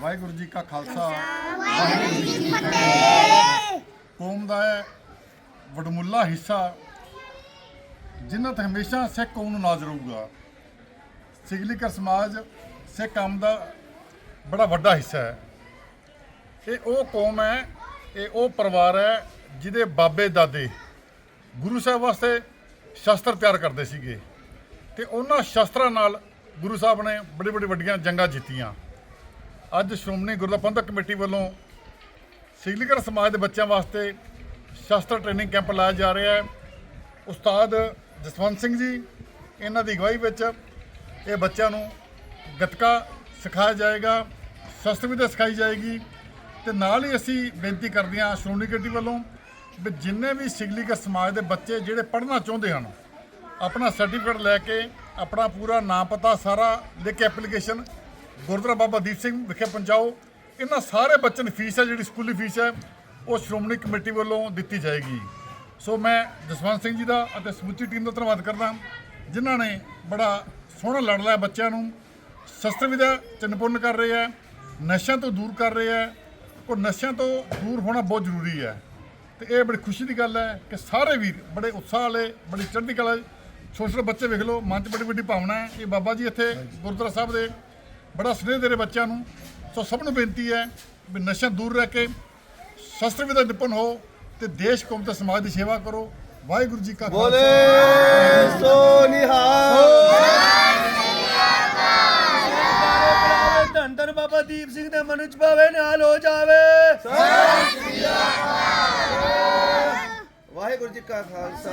ਵਾਹਿਗੁਰੂ ਜੀ ਕਾ ਖਾਲਸਾ। ਵਾਹਿਗੁਰੂ ਜੀ ਕੀ ਫਤਿਹ ਕੌਮ ਦਾ ਹੈ ਵਡਮੁੱਲਾ ਹਿੱਸਾ ਜਿਨ੍ਹਾਂ ਤੇ ਹਮੇਸ਼ਾ ਸਿੱਖ ਕੌਮ ਨੂੰ ਨਾਜ਼ ਰਹੂਗਾ। ਸਿਗਲੀਕਰ ਸਮਾਜ ਸਿੱਖ ਕੌਮ ਦਾ ਬੜਾ ਵੱਡਾ ਹਿੱਸਾ ਹੈ। ਇਹ ਉਹ ਕੌਮ ਹੈ, ਇਹ ਉਹ ਪਰਿਵਾਰ ਹੈ ਜਿਹਦੇ ਬਾਬੇ, ਦਾਦੇ ਗੁਰੂ ਸਾਹਿਬ ਵਾਸਤੇ ਸ਼ਸਤਰ ਤਿਆਰ ਕਰਦੇ ਸੀਗੇ। ਤੇ ਉਹਨਾਂ ਸ਼ਸਤਰਾਂ ਨਾਲ ਗੁਰੂ ਸਾਹਿਬ ਨੇ ਬੜੀ ਬੜੀ ਵੱਡੀਆਂ ਜੰਗਾਂ ਜਿੱਤੀਆਂ। ਅੱਜ ਸ਼੍ਰੋਮਣੀ ਗੁਰਦੁਆਰਾ ਪ੍ਰਬੰਧਕ ਕਮੇਟੀ ਵੱਲੋਂ ਸਿਗਲੀਗਰ ਸਮਾਜ ਦੇ ਬੱਚਿਆਂ ਵਾਸਤੇ ਸ਼ਸਤਰ ਟ੍ਰੇਨਿੰਗ ਕੈਂਪ ਲਾਇਆ ਜਾ ਰਿਹਾ ਹੈ। ਉਸਤਾਦ ਜਸਵੰਤ ਸਿੰਘ ਜੀ, ਇਹਨਾਂ ਦੀ ਅਗਵਾਈ ਵਿੱਚ ਇਹ ਬੱਚਿਆਂ ਨੂੰ ਗੱਤਕਾ ਸਿਖਾਇਆ ਜਾਏਗਾ, ਸ਼ਸਤਰ ਵਿਦਿਆ ਸਿਖਾਈ ਜਾਏਗੀ। ਤੇ ਨਾਲ ਹੀ ਅਸੀਂ ਬੇਨਤੀ ਕਰਦੇ ਹਾਂ ਸ਼੍ਰੋਮਣੀ ਕਮੇਟੀ ਵੱਲੋਂ ਵੀ ਜਿੰਨੇ ਵੀ ਸਿਗਲੀਗਰ ਸਮਾਜ ਦੇ ਬੱਚੇ ਜਿਹੜੇ ਪੜ੍ਹਨਾ ਚਾਹੁੰਦੇ ਹਨ, ਆਪਣਾ ਸਰਟੀਫਿਕੇਟ ਲੈ ਕੇ ਆਪਣਾ ਪੂਰਾ ਨਾਮ ਪਤਾ ਸਾਰਾ ਲਿਖ ਕੇ ਐਪਲੀਕੇਸ਼ਨ ਗੁਰਦੁਆਰਾ ਬਾਬਾ ਦੀਪ ਸਿੰਘ ਵਿਖੇ ਪਹੁੰਚਾਓ। ਇਹਨਾਂ ਸਾਰੇ ਬੱਚਿਆਂ ਦੀ ਫੀਸ ਹੈ, ਜਿਹੜੀ ਸਕੂਲੀ ਫੀਸ ਹੈ, ਉਹ ਸ਼੍ਰੋਮਣੀ ਕਮੇਟੀ ਵੱਲੋਂ ਦਿੱਤੀ ਜਾਏਗੀ। ਸੋ ਮੈਂ ਜਸਵੰਤ ਸਿੰਘ ਜੀ ਦਾ ਅਤੇ ਸਮੁੱਚੀ ਟੀਮ ਦਾ ਧੰਨਵਾਦ ਕਰਦਾ ਜਿਨ੍ਹਾਂ ਨੇ ਬੜਾ ਸੋਹਣਾ ਲੜ ਲਿਆ ਬੱਚਿਆਂ ਨੂੰ। ਸ਼ਸਤਰ ਵਿਦਿਆ ਚ ਨਿਪੁੰਨ ਕਰ ਰਹੇ ਹੈ, ਨਸ਼ਿਆਂ ਤੋਂ ਦੂਰ ਕਰ ਰਹੇ ਹੈ ਉਹ ਨਸ਼ਿਆਂ ਤੋਂ ਦੂਰ ਹੋਣਾ ਬਹੁਤ ਜ਼ਰੂਰੀ ਹੈ। ਤੇ ਇਹ ਬੜੀ ਖੁਸ਼ੀ ਦੀ ਗੱਲ ਹੈ ਕਿ ਸਾਰੇ ਵੀਰ ਬੜੇ ਉਤਸ਼ਾਹ ਵਾਲੇ, ਬੜੀ ਚੜ੍ਹਦੀ ਕਲਾ ਛੋਟੇ ਛੋਟੇ ਬੱਚੇ ਵੇਖ ਲਓ, ਮਨ 'ਚ ਬੜੀ ਵੱਡੀ ਭਾਵਨਾ ਹੈ। ਇਹ ਬਾਬਾ ਜੀ ਇੱਥੇ ਗੁਰਦੁਆਰਾ ਸਾਹਿਬ ਦੇ ਬੜਾ ਸਨੇਹ ਦੇ ਰਹੇ ਬੱਚਿਆਂ ਨੂੰ। ਸੋ ਸਭ ਨੂੰ ਬੇਨਤੀ ਹੈ ਵੀ ਨਸ਼ਿਆਂ ਦੂਰ ਰਹਿ ਕੇ ਸ਼ਸਤਰ ਵਿਦਿਆ ਨਿਪੁੰਨ ਹੋ ਤੇ ਦੇਸ਼ ਕੌਮ ਤੇ ਸਮਾਜ ਦੀ ਸੇਵਾ ਕਰੋ। ਵਾਹਿਗੁਰੂ ਜੀ ਕਾ ਬੋਲੇ ਖਾਲਸਾ। ਸੋ ਨਿਹਾਲ ਧੰਨ ਧੰਨ ਬਾਬਾ ਦੀਪ ਸਿੰਘ ਦੇ ਮਨ ਚ ਭਾਵੇ ਨਾਲ ਹੋ ਜਾਵੇ। ਵਾਹਿਗੁਰੂ ਜੀ ਕਾ ਖਾਲਸਾ।